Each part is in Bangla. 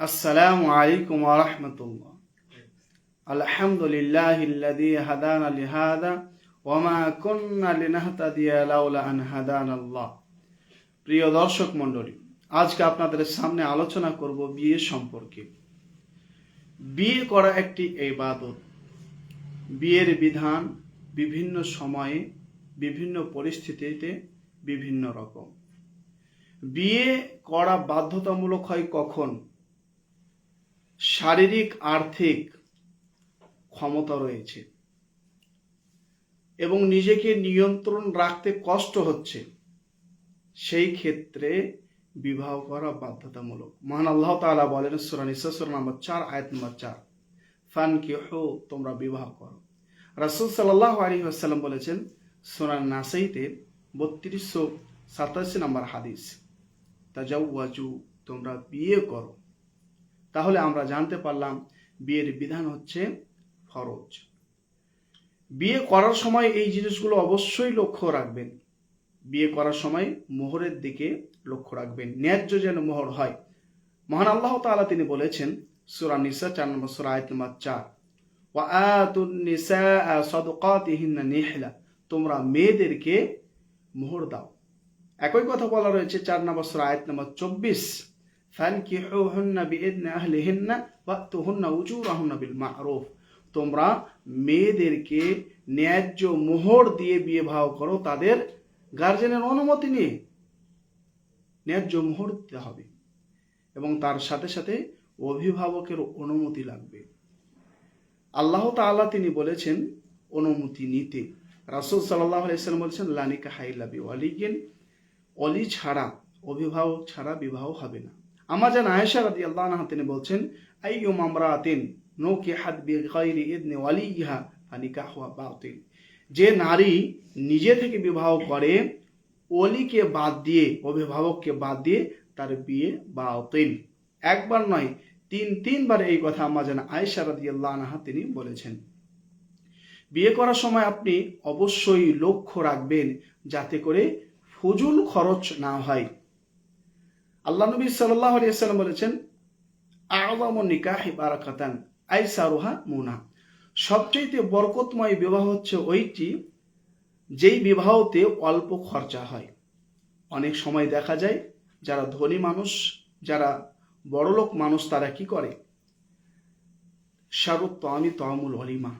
আসসালামু আলাইকুম ওয়া রাহমাতুল্লাহ। আলহামদুলিল্লাহিল্লাযী হাদানা লিহাদা ওয়া মা কুন্না লিনাহতাদিয়া লাউলা আন হাদানাল্লাহ। প্রিয় দর্শক মণ্ডলী, আজকে আপনাদের সামনে আলোচনা করব বিয়ে সম্পর্কে। বিয়ে করা একটি ইবাদত। বিয়ের বিধান বিভিন্ন সময়ে, বিভিন্ন পরিস্থিতিতে বিভিন্ন রকম। বিয়ে করা বাধ্যতামূলক হয় কখন? শারীরিক, আর্থিক ক্ষমতা রয়েছে এবং নিজেকে নিয়ন্ত্রণ রাখতে কষ্ট হচ্ছে, সেই ক্ষেত্রে বিবাহ করা বাধ্যতামূলক। মহান আল্লাহ তাআলা বলেন সূরা নিসা, সূরা নম্বর 4 আয়াত নম্বর 4 ফানকিহু, তোমরা বিবাহ করো। রাসূল সাল্লাল্লাহু আলাইহি ওয়াসাল্লাম বলেছেন, সূরা নাসাইতে 3287 নম্বর হাদিস, তাজাওয়াজু, তোমরা বিয়ে করো। তাহলে আমরা জানতে পারলাম বিয়ের বিধান হচ্ছে ফরজ। বিয়ে করার সময় এই জিনিসগুলো অবশ্যই লক্ষ্য রাখবেন। বিয়ে করার সময় মোহরের দিকে লক্ষ্য রাখবেন। ন্যায্য যেন মোহর হয়। মহান আল্লাহ তাআলা তিনি বলেছেন, সূরা নিসা চার নম্বর সূরা আয়াত নম্বর চার নিহলা তোমরা মেয়েদেরকে মোহর দাও। একই কথা বলা রয়েছে চার নম্বর সূরা আয়াত নম্বর চব্বিশ। ফানকিহুহুন্না বিইذن আহলিহিন্না ওয়াতুহুন্না উজুরাহুন্না বিল মা'রুফ তোমরা মেয়েদেরকে ন্যায্য মোহর দিয়ে বিয়ে ভাও করো, তাদের গার্জেনের অনুমতি নিয়ে। ন্যায্য মোহর দিতে হবে। এবং তার সাথে সাথে অভিভাবকের অনুমতি লাগবে। আল্লাহ তাআলা তিনি বলেছেন, অনুমতি নিতে। রাসূল সাল্লাল্লাহু আলাইহি সাল্লাম বলেছেন লানিকা হাইলাবি ওয়ালিগিন অলি ছাড়া, অভিভাবক ছাড়া বিবাহ হবে না। আমার জান আয়েশা রাদিয়াল্লাহু আনহা তিনি বলছেন, আইয়ুম আমরাতিন নুকিহাত বিগাইরি ইদনি ওয়ালিহা ফানিকাহুয়া বাতিল। যে নারী নিজে থেকে বিবাহ করে অলিকে বাদ দিয়ে, অভিভাবককে বাদ দিয়ে তার বিয়ে বাতিল। একবার নয়, তিন, তিনবার এই কথা আমার জানা আয়েশা রাদিয়াল্লাহু আনহা তিনি বলেছেন। বিয়ে করার সময় আপনি অবশ্যই লক্ষ্য রাখবেন যাতে করে ফুজুল খরচ না হয়। আল্লাহ নবী সাল্লাহ আলিয়াল্লাম বলেছেন আওয়াম নিকাহ বারাকাতান, আইসারুহা মুনা। সবচেয়ে বরকতময় বিবাহ হচ্ছে ওইটি, যেই বিবাহতে অল্প খরচা হয়। অনেক সময় দেখা যায়, যারা ধনী মানুষ, যারা বড়লোক মানুষ, তারা কি করে? শারুত আমি তহমুল অলিমা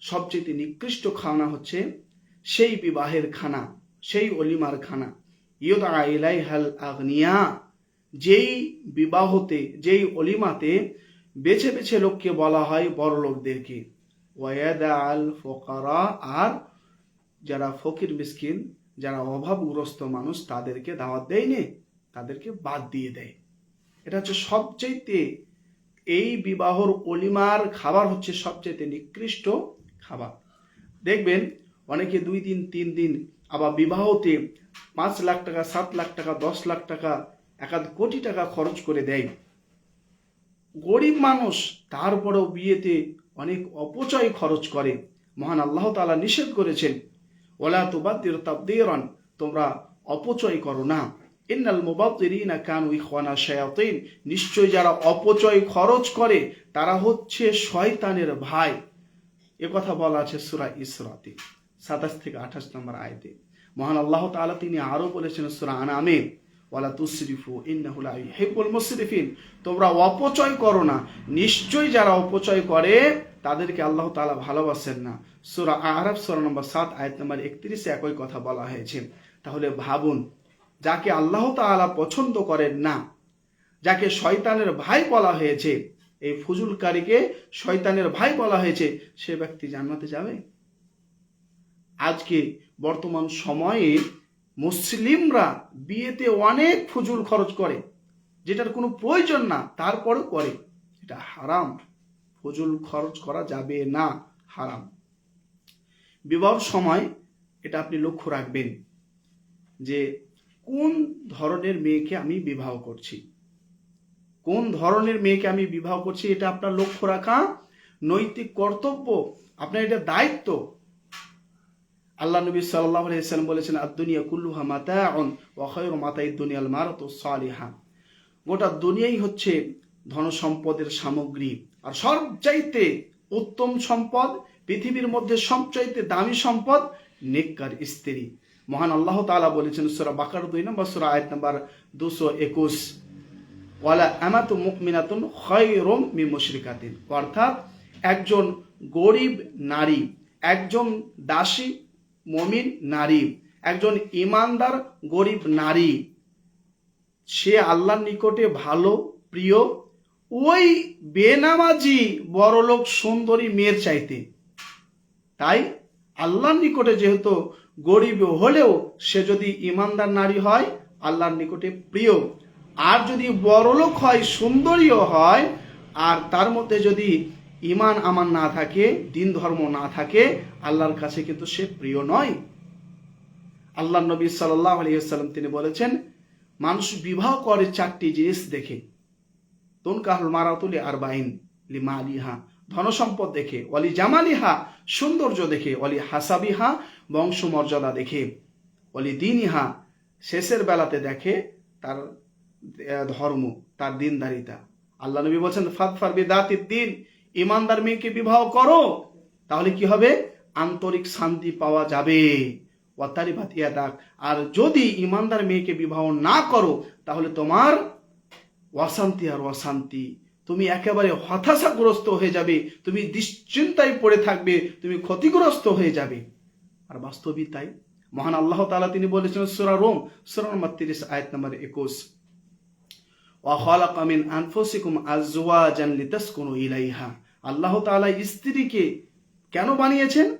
সবচেয়ে নিকৃষ্ট খানা হচ্ছে সেই বিবাহের খানা, সেই অলিমার খানা। ইয়দা ইলাই হাল আগনিয়া। যেই বিবাহতে, যেই অলিমাতে বেছে বেছে লোককে বলা হয় বড় লোকদেরকে আল ফোকারা, আর যারা ফকির মিসকিন, যারা অভাবগ্রস্ত মানুষ, তাদেরকে দাওয়াত দেয়নি তাদেরকে বাদ দিয়ে দেয়। এটা হচ্ছে সবচাইতে, এই বিবাহর অলিমার খাবার হচ্ছে সবচাইতে নিকৃষ্ট খাবার। দেখবেন, অনেকে দুই দিন, তিন দিন আবার বিবাহতে পাঁচ লাখ টাকা, সাত লাখ টাকা, দশ লাখ টাকা একাধ কোটি টাকা খরচ করে দেয়। গরিব মানুষ তারপরেও বিয়েতে অনেক অপচয় খরচ করে। মহান আল্লাহ তালা নিষেধ করেছেন, ওলা তুবাদ্দির তাবদিরন তোমরা অপচয় করো না। ইন্নাল মুবাদ্দিরিনা কানু ইখওয়ানা শায়াতিন নিশ্চয় যারা অপচয় খরচ করে, তারা হচ্ছে শয়তানের ভাই। এ কথা বলা আছে সূরা ইসরাতে, সাতাশ থেকে আঠাশ নম্বর আয়তে। মহান আল্লাহ তাআলা তিনি আরও বলেছেন সূরা আনামে ওয়ালা তুসরিফু, ইন্নাহু লা ইউহিব্বুল মুসরিফিন। তোমরা অপচয় করো না। নিশ্চয়ই যারা অপচয় করে, তাদেরকে আল্লাহ তাআলা ভালোবাসেন না। সূরা আরাফ সূরা নম্বর সাত, আয়াত নম্বর একত্রিশে একই কথা বলা হয়েছে। তাহলে ভাবুন, যাকে আল্লাহ তাআলা পছন্দ করেন না, যাকে শয়তানের ভাই বলা হয়েছে, এই ফুজুলকারীকে শয়তানের ভাই বলা হয়েছে, সে ব্যক্তি জান্নাতে যাবে? আজকে বর্তমান সময়ে মুসলিমরা বিয়েতে অনেক ফুজুল খরচ করে, যেটার কোনো প্রয়োজন না, তারপরেও করে। এটা হারাম। ফুজুল খরচ করা যাবে না, হারাম। বিবাহ সময়, এটা আপনি লক্ষ্য রাখবেন যে কোন ধরনের মেয়েকে আমি বিবাহ করছি। কোন ধরনের মেয়েকে আমি বিবাহ করছি, এটা আপনার লক্ষ্য রাখা নৈতিক কর্তব্য। আপনার এটা দায়িত্ব। আল্লাহ নবী সাল্লাল্লাহু আলাইহি সাল্লাম বলেছেন, আদ-দুনিয়া কুল্লুহা মাতাউন ওয়া খায়রু মাতাইদ দুনিয়াল মারাতু সালিহা। গোটা দুনিয়াই হচ্ছে ধন সম্পদের সামগ্রী। আর সবচাইতে উত্তম সম্পদ, পৃথিবীর মধ্যে সবচাইতে দামি সম্পদ নেককার স্ত্রী। মহান আল্লাহ তাআলা বলেছেন, সূরা বাকার দুই নম্বর, সূরা আয়াত নম্বর দুশো একুশ, ওয়ালা আমাতু মুকমিনাতুন খয়রুম মি মুশরিকাতিন। অর্থাৎ একজন গরিব নারী, একজন দাসী মমিন নারী। একজন ইমানদার গরিব নারী। সে আল্লাহর নিকটে ভালো, প্রিয়। ওই বেনামাজি বড়লোক সুন্দরী মেয়ের চাইতে। তাই আল্লাহর নিকটে যেহেতু গরিব হলেও সে যদি ইমানদার নারী হয়, আল্লাহর নিকটে প্রিয়। আর যদি বড়লোক হয়, সুন্দরীও হয়, আর তার মধ্যে যদি ইমান আমার না থাকে, দিন ধর্ম না থাকে, আল্লাহর কাছে কিন্তু সে প্রিয় নয়। আল্লাহ নবী সাল্লাহ আলিয়াল্লাম তিনি বলেছেন, মানুষ বিবাহ করে চারটি জিনিস দেখে। তুন কাহুল মারাতুলি আর বাইন লিমা আলিহা ধনসম্পদ দেখে অলি জামালিহা। সৌন্দর্য দেখে অলি হাসাবিহা। বংশমর্যাদা দেখে অলি দিনইহা শেষের বেলাতে দেখে তার ধর্ম, তার দিনদারিতা। আল্লাহ নবী বলছেন ফাত ফারবি দাতির দিন। ইমানদার মেয়েকে বিবাহ করো, তাহলে কি হবে? আন্তরিক শান্তি পাওয়া যাবে। ওয়াতারি ভাত ইয়াদাক। আর যদি ইমানদার মেয়েকে বিবাহ না করো, তাহলে তোমার অশান্তি আর অশান্তি। তুমি একেবারে হতাশাগ্রস্ত হয়ে যাবে, তুমি দুশ্চিন্তায় পড়ে থাকবে, তুমি ক্ষতিগ্রস্ত হয়ে যাবে। আর বাস্তবিক তাই। মহান আল্লাহ তাআলা তিনি বলেছেন সূরা রোম, সূরা নম্বর 30 আয়াত নম্বর 21 ওয়া খালাকা মিন আনফুসিকুম আজওয়াজান লিতাসকুনু ইলাইহা। আল্লাহ তাআলা স্ত্রীকে কেন বানিয়েছেন?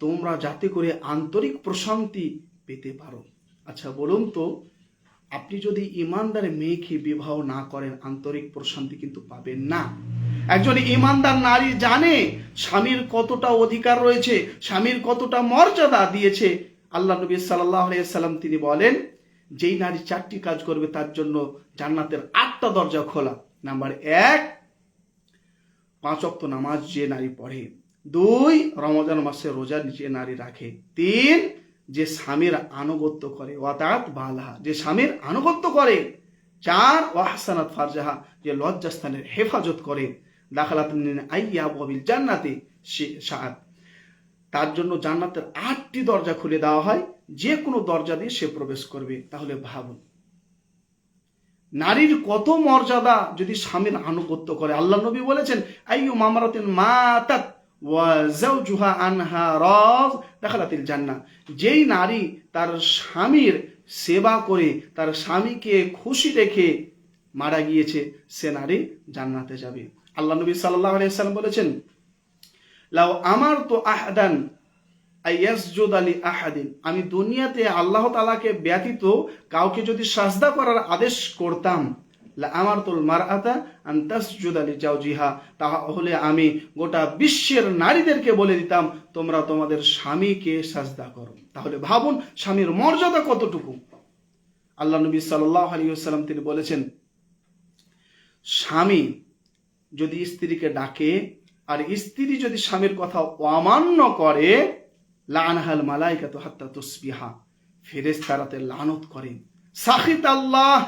তোমরা যাতে করে আন্তরিক প্রশান্তি পেতে পারো। আচ্ছা বলুন তো, আপনি যদি ইমানদার মেয়েকে বিবাহ না করেন, আন্তরিক প্রশান্তি কিন্তু পাবেন না। একজন ইমানদার নারী জানে স্বামীর কতটা অধিকার রয়েছে, স্বামীর কতটা মর্যাদা দিয়েছে। আল্লাহ নবী সাল্লাহ সাল্লাম তিনি বলেন যেই নারী চারটি কাজ করবে, তার জন্য জান্নাতের আটটা দরজা খোলা। নাম্বার এক, পাঁচ অক্ত নামাজ যে নারী পড়ে। দুই, রমজান মাসে রোজা যে নারী রাখে। তিন, যে স্বামীর আনুগত্য করে, ওয়াতাত বালাহা, যে স্বামীর আনুগত্য করে। চার, ওয়াহসানাত ফারজাহা, যে লজ্জাস্থানের হেফাজত করে। দাখালাত আইয়া ববিল জান্নাতে সে সাত তার জন্য জান্নাতের আটটি দরজা খুলে দেওয়া হয়। যে কোনো দরজা দিয়ে সে প্রবেশ করবে। তাহলে ভাবুন, নারীর কত মর্যাদা যদি স্বামীর আনুগত্য করে? আল্লাহ নবী বলেছেন, আইয়ু মামারাতিন মাতাত ওয়া জাওজুহা আনহা জান্নাহ। যেই নারী তার স্বামীর সেবা করে, তার স্বামীকে খুশি রেখে মারা গিয়েছে, সে নারী জান্নাতে যাবে। আল্লাহ নবী আলাইহি সাল্লাম বলেছেন লাও আমার তো আহাদান আহাদিন। আমি দুনিয়াতে আল্লাহ তালাকে ব্যতীত কাউকে যদি সাজদা করার আদেশ করতাম আমার তোল মার আতা আন্তাসজুদ আলী জাউজিহা তাহলে আমি গোটা বিশ্বের নারীদেরকে বলে দিতাম, তোমরা তোমাদের স্বামীকে সাজদা করো। তাহলে ভাবুন স্বামীর মর্যাদা কতটুকু? আল্লাহ নবী সাল্লাহ আলী তিনি বলেছেন, স্বামী যদি স্ত্রীকে ডাকে আর স্ত্রী যদি স্বামীর কথা অমান্য করে, লানহাল মালাইকাতু হাত্তা তুসবিহা। ফেরেশতারাতে লানত করেন। সাখিত আল্লাহ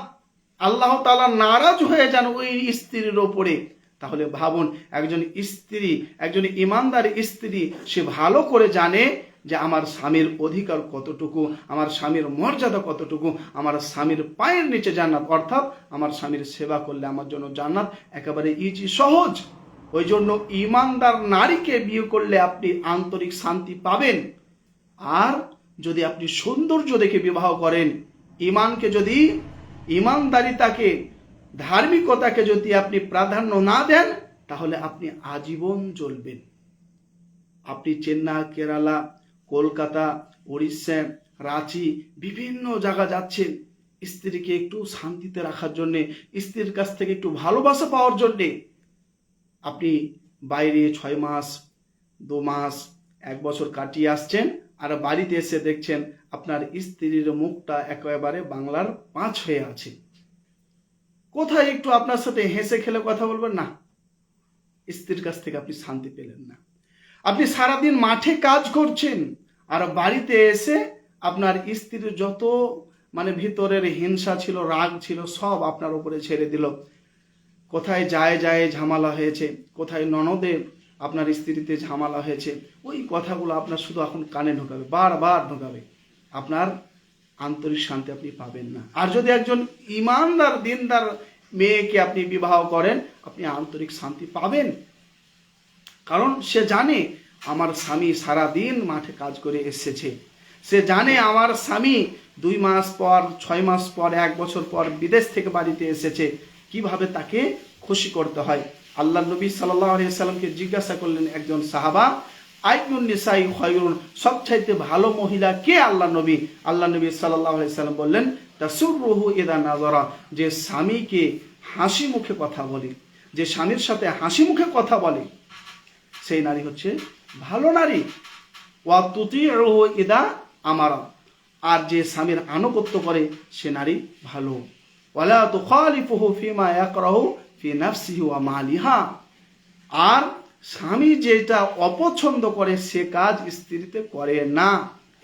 আল্লাহ তালা নারাজ হয়ে যান ওই স্ত্রীর ওপরে। তাহলে ভাবুন, একজন স্ত্রী, একজন ইমানদার স্ত্রী সে ভালো করে জানে যে আমার স্বামীর অধিকার কতটুকু, আমার স্বামীর মর্যাদা কতটুকু, আমার স্বামীর পায়ের নিচে জান্নাত। অর্থাৎ আমার স্বামীর সেবা করলে আমার জন্য জান্নাত একেবারে ইজি সহজ। ওই জন্য ইমানদার নারীকে বিয়ে করলে আপনি আন্তরিক শান্তি পাবেন। আর যদি আপনি সৌন্দর্য দেখে বিবাহ করেন, ইমানকে যদি, ইমানদারিতাকে, ধার্মিকতাকে যদি আপনি প্রাধান্য না দেন, তাহলে আপনি আজীবন চলবেন আপনি চেন্নাই, কেরালা, কলকাতা, উড়িষ্যা, রাঁচি, বিভিন্ন জায়গা যাচ্ছেন। স্ত্রীকে একটু শান্তিতে রাখার জন্যে, স্ত্রীর কাছ থেকে একটু ভালোবাসা পাওয়ার জন্যে আপনি বাইরে ছয় মাস, দু মাস, এক বছর কাটিয়ে আসছেন আর বাড়িতে এসে দেখছেন আপনার স্ত্রীর মুখটা একেবারে বাংলার পাঁচ হয়ে আছে। কোথায় একটু আপনার সাথে হেসে খেলে কথা বলবেন? না, স্ত্রীর কাছ থেকে আপনি শান্তি পেলেন না। আপনি সারাদিন মাঠে কাজ করছেন আর বাড়িতে এসে আপনার স্ত্রীর যত মানে ভিতরের হিংসা ছিল, রাগ ছিল, সব আপনার উপরে ছেড়ে দিল। কোথায় যায় যায় ঝামেলা হয়েছে, কোথায় ননদে আপনার স্ত্রীতে ঝামেলা হয়েছে, ওই কথাগুলো আপনার শুধু এখন কানে ঢোকাবে, বারবার ঢোকাবে। আপনার আন্তরিক শান্তি আপনি পাবেন না। আর যদি একজন ইমানদার, দিনদার মেয়েকে আপনি বিবাহ করেন, আপনি আন্তরিক শান্তি পাবেন। কারণ সে জানে আমার স্বামী সারা দিন মাঠে কাজ করে এসেছে। সে জানে আমার স্বামী দুই মাস পর, ছয় মাস পর, এক বছর পর বিদেশ থেকে বাড়িতে এসেছে। কীভাবে তাকে খুশি করতে হয়? আল্লাহ নবী সাল্লাহ সাল্লামকে জিজ্ঞাসা করলেন একজন সাহাবা আইকুন নিসাই খয়রুন? সবচাইতে ভালো মহিলা কে আল্লাহ নবী? আল্লাহ নবী সাল্লাহ সাল্লাম বললেন তাসুর রহু এদা নাজরা যে স্বামীকে হাসি মুখে কথা বলে, যে স্বামীর সাথে হাসি মুখে কথা বলে, সেই নারী হচ্ছে ভালো নারী। ওয়া তুতি ইদা আমারা। আর যে স্বামীর আনুগত্য করে, সে নারী ভালো। ওয়ালা তো ফিমা ইয়াকরাহু ফি নাফসিহি ওয়া মালিহা। আর স্বামী যেটা অপছন্দ করে, সে কাজ স্ত্রীতে করে না।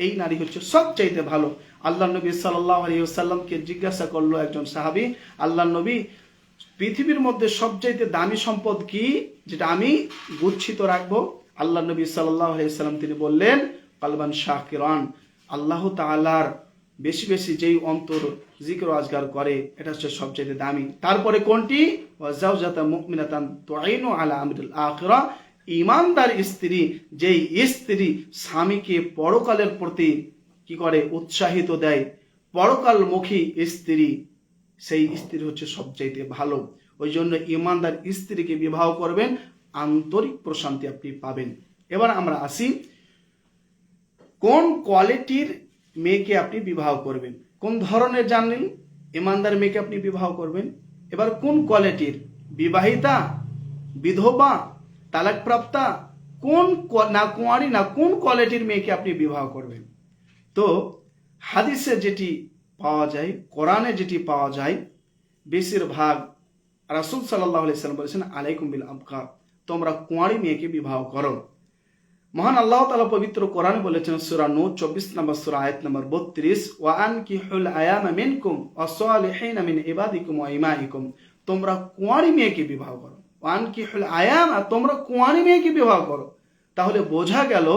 এই নারী হচ্ছে সবচাইতে ভালো। আল্লাহ নবী সাল্লাহ আলী জিজ্ঞাসা করল একজন সাহাবী আল্লাহ নবী, পৃথিবীর মধ্যে সবচাইতে দামি সম্পদ কি যেটা আমি গুচ্ছিত রাখব? আল্লাহ নবী সাল্লাহ আলাইসাল্লাম তিনি বললেন, কালবান শাহ কিরান আল্লাহ তালার বেশি বেশি যেই অন্তর জিক্র আজগার করে, এটা হচ্ছে সবচাইতে দামি। তারপরে কোনটি? ইমানদার স্ত্রী, যেই স্ত্রী স্বামীকে পরকালের প্রতি কি করে? উৎসাহিত দেয়। পরকালমুখী স্ত্রী, সেই স্ত্রী হচ্ছে সবচাইতে ভালো। ওই জন্য ইমানদার স্ত্রীকে বিবাহ করবেন, আন্তরিক প্রশান্তি আপনি পাবেন। এবার আমরা আসি, কোন কোয়ালিটির মেয়েকে আপনি বিবাহ করবেন। কোন ধরনের জানলেন ইমানদার মেয়েকে আপনি বিবাহ করবেন। এবার কোন কোয়ালিটির? বিবাহিতা? বিধবা? তালাকপ্রাপ্তা? কোন না কুঁয়ারি, না কোন কোয়ালিটির মেয়েকে আপনি বিবাহ করবেন? তো হাদিসে যেটি পাওয়া যায়, কোরআনে যেটি পাওয়া যায়, বেশিরভাগ রাসুল সাল্লাহ সাল্লাম বলেছেন, আলাইকুম বিল আবকা তোমরা কুঁয়ারি মেয়েকে বিবাহ করো। মহান আল্লাহ তালা পবিত্র কোরআনে বলেছেন, সুরা নূ চব্বিশ নম্বর, সুরা আয়াত নম্বর বত্রিশ ওয়ান কি হুল আয়াম মিনকুম অসলিহিন মিন ইবাদিকুম ওয়া ইমাইকুম। তোমরা কুঁয়ারি মেয়েকে বিবাহ করো। ওয়ান কি হুল আয়াম আর তোমরা কুঁয়ারি মেয়েকে বিবাহ করো। তাহলে বোঝা গেল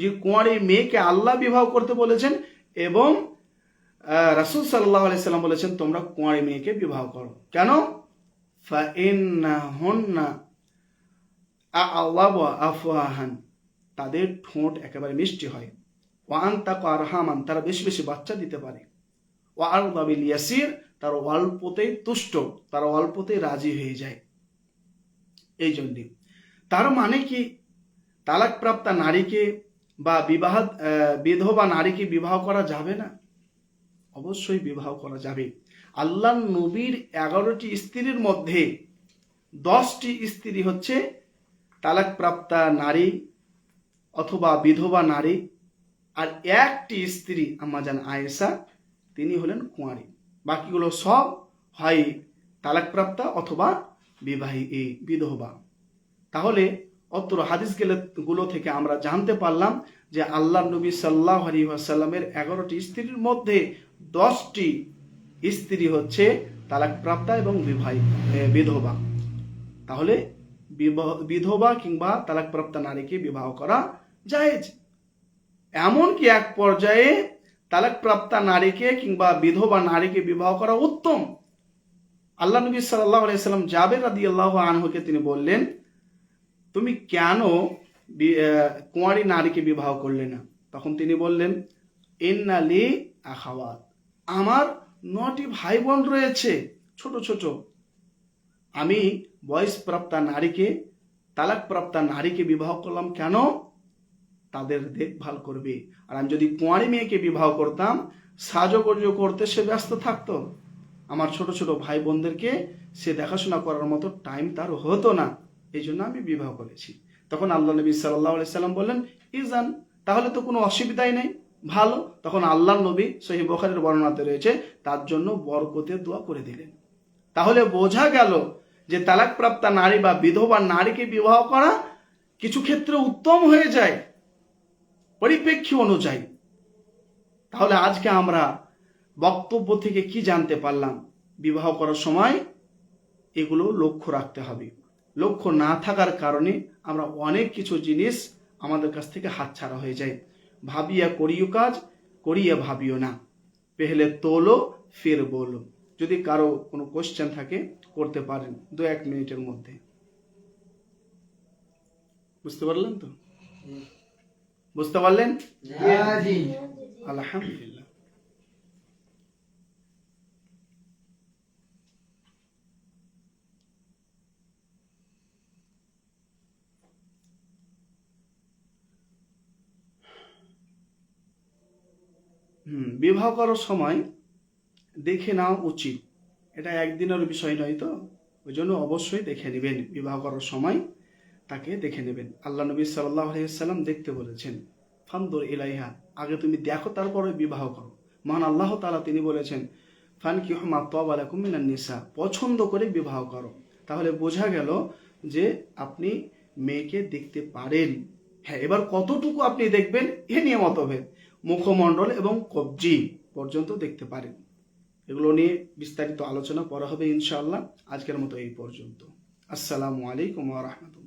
যে কুঁয়ারি মেয়েকে আল্লাহ বিবাহ করতে বলেছেন এবং রাসুল সাল্লাহ আলাইসাল্লাম বলেছেন, তোমরা কুঁয়ারি মেয়েকে বিবাহ করো। কেন? ফাইন্না আল্লাহ আফওয়াহান। তাদের ঠোঁট একেবারে মিষ্টি হয়। ওয়ান তাক আরহামান তারা বেশি বেশি বাচ্চা দিতে পারে। ও আর দাবিল ইয়াসির, তারা অল্পতেই তুষ্ট, তারা অল্পতেই রাজি হয়ে যায়। এই জন্যে। তার মানে কি? তালাকপ্রাপ্তা নারীকে বা বিবাহ বিধবা নারীকে বিবাহ করা যাবে না? অবশ্যই বিবাহ করা যাবে। আল্লাহ নবীর এগারোটি স্ত্রীর মধ্যে দশটি স্ত্রী হচ্ছে তালাকপ্রাপ্তা নারী অথবা বিধবা নারী আর একটি স্ত্রী আমাজান আয়েশা, তিনি হলেন কুঁয়ারি। বাকিগুলো সব হয় তালাকপ্রাপ্তা অথবা বিবাহী এই বিধবা। তাহলে অত্র হাদিস গেলে থেকে আমরা জানতে পারলাম যে আল্লাহ নবী সাল্লাহ আলী আসাল্লামের এগারোটি স্ত্রীর মধ্যে দশটি স্ত্রী হচ্ছে তালাকপ্রাপ্তা এবং বিবাহী বিধবা। তাহলে বিধবা কিংবা তালাকপ্রাপ্তা নারীকে বিবাহ করা জায়েজ। এমনকি এক পর্যায়ে তালাকপ্রাপ্তা নারীকে কিংবা বিধবা নারীকে বিবাহ করা উত্তম। আল্লাহ নবী সাল্লাহ আলাইসাল্লাম জাবের রাদি আল্লাহ আনহুকে তিনি বললেন, তুমি কেন কুঁয়ারি নারীকে বিবাহ করলে না? তখন তিনি বললেন ইন্নালি আখাওয়াত। আমার নটি ভাই বোন রয়েছে, ছোট ছোট। আমি বয়সপ্রাপ্তা নারীকে, তালাকপ্রাপ্তা নারীকে বিবাহ করলাম কেন? তাদের দেখভাল করবে। আর আমি যদি কুঁয়ারি মেয়েকে বিবাহ করতাম সাজগর্য করতে সে ব্যস্ত থাকতো। আমার ছোট ছোট ভাই বোনদেরকে সে দেখাশোনা করার মতো টাইম তার হতো না। এই জন্য আমি বিবাহ করেছি। তখন আল্লাহ নবী সাল্লাহ সাল্লাম বললেন, ইজান, তাহলে তো কোনো অসুবিধাই নেই। ভালো। তখন আল্লাহ নবী সহি বখারের বর্ণনাতে রয়েছে, তার জন্য বরকতের দোয়া করে দিলেন। তাহলে বোঝা গেল যে তালাকপ্রাপ্তা নারী বা বিধবা নারীকে বিবাহ করা কিছু ক্ষেত্রে উত্তম হয়ে যায়। পরিপ্রেক্ষী অনুযায়ী। তাহলে আজকে আমরা বক্তব্য থেকে কি জানতে পারলাম? বিবাহ করার সময় এগুলো লক্ষ্য রাখতে হবে। লক্ষ্য না থাকার কারণে আমরা অনেক কিছু জিনিস আমাদের কাছ থেকে হাতছাড়া হয়ে যায়। ভাবিয়া করিও কাজ, করিয়া ভাবিও না। পেহলে তোলো, ফের বলো। যদি কারও কোনো কোশ্চেন থাকে, করতে পারেন। দু এক মিনিটের মধ্যে। বুঝতে পারলেন তো? বুঝতে পারলেন? আলহামদুলিল্লাহ। বিবাহ করার সময় দেখে নেওয়া উচিত। এটা একদিনের বিষয় নয় তো? ওই জন্য অবশ্যই দেখে নেবেন। বিবাহ করার সময় তাকে দেখে নেবেন। আল্লাহ নবী সাল্লাহ দেখতে বলেছেন ফান্দুর ইলাইহা, আগে তুমি দেখো, তারপরে বিবাহ করো। মহান আল্লাহ তালা তিনি বলেছেন ফান কি হমা মিনান নিসা পছন্দ করে বিবাহ করো। তাহলে বোঝা গেল যে আপনি মেয়েকে দেখতে পারেন। হ্যাঁ এবার কতটুকু আপনি দেখবেন এ নিয়ে মতভেদ। মুখমণ্ডল এবং কবজি পর্যন্ত দেখতে পারেন। এগুলো নিয়ে বিস্তারিত আলোচনা করা হবে ইনশাআল্লাহ আজকের মতো এই পর্যন্ত। আসসালামু আলাইকুম রাহমাতুল্লাহ।